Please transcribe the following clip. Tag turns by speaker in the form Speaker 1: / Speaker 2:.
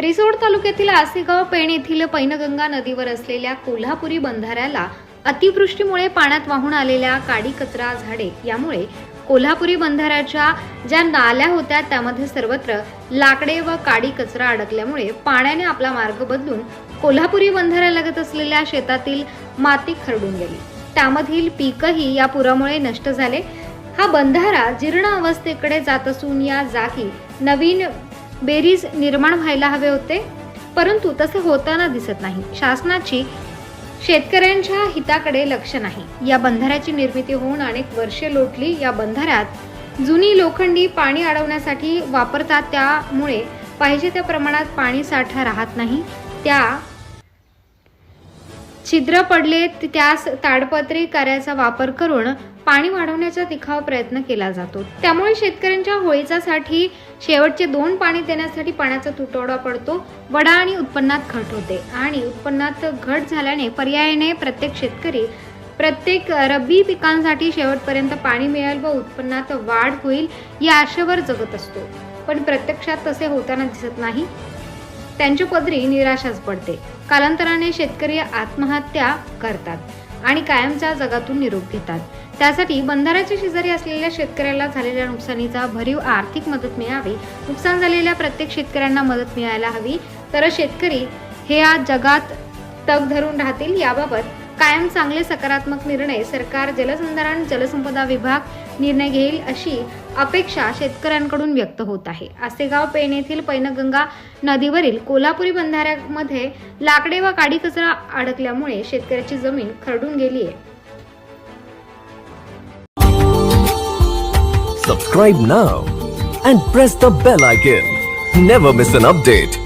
Speaker 1: रिसोड तालुक्यातील आसेगाव पेण येथील पैनगंगा नदीवर असलेल्या कोल्हापुरी बंधाऱ्याला अतिवृष्टीमुळे पाण्यात वाहून आलेल्या काडी कचरा झाडे. यामुळे कोल्हापुरी बंधाऱ्याच्या ज्या नाल्या होत्या त्यामध्ये सर्वत्र लाकडे व काडी कचरा अडकल्यामुळे पाण्याने आपला मार्ग बदलून कोल्हापुरी बंधाऱ्यालगत असलेल्या शेतातील माती खरडून गेली. त्यामधील पीकही या पुरामुळे नष्ट झाले. हा बंधारा जीर्ण अवस्थेकडे जात असून या जागी नवीन बेरीज निर्माण व्हायला हवे होते परंतु तसे होताना दिसत नाही. शासनाची शेतकऱ्यांच्या हिताकडे लक्ष नाही. या बंधाऱ्याची निर्मिती होऊन अनेक वर्षे लोटली. या बंधाऱ्यात जुनी लोखंडी पाणी अडवण्यासाठी वापरतात. त्यामुळे पाहिजे त्या प्रमाणात पाणी साठा राहत नाही. त्या छिद्र पडले त्यास ताडपत्री कार्याचा वापर करून पाणी वाढवण्याचा तिखाव प्रयत्न केला जातो. त्यामुळे शेतकऱ्यांच्या होळीचासाठी शेवटचे दोन पाणी देण्यासाठी पाण्याचा तुटवडा पडतो. वडा आणि उत्पन्नात घट होते. आणि उत्पन्नात घट झाल्याने पर्यायाने प्रत्येक शेतकरी प्रत्येक रब्बी पिकांसाठी शेवटपर्यंत पाणी मिळेल व उत्पन्नात वाढ होईल या आशेवर जगत असतो. पण प्रत्यक्षात तसे होताना दिसत नाही. त्यांच्या पदरी निराशाच पडते. कालांतराने शेतकरी आत्महत्या करतात आणि कायमच्या जगातून निरोप घेतात. त्यासाठी बंधाऱ्याच्या शेजारी असलेल्या शेतकऱ्याला झालेल्या नुकसानीचा भरीव आर्थिक मदत मिळावी नुकसान झालेल्या प्रत्येक शेतकऱ्यांना मदत मिळायला हवी. तर शेतकरी हे आज जगात तग धरून राहतील याबाबत कायम चांगले सकारात्मक निर्णय सरकार जलसंधारण जलसंपदा विभाग निर्णय घेईल अशी अपेक्षा शेतकऱ्यांकडून व्यक्त होत आहे आसेगाव पेण येथील पैनगंगा नदीवरील कोल्हापुरी बंधाऱ्यामध्ये लाकडे व काडी कचरा अडकल्यामुळे शेतकऱ्याची जमीन खरडून गेली आहे
Speaker 2: Subscribe now and press the bell icon. Never miss an update.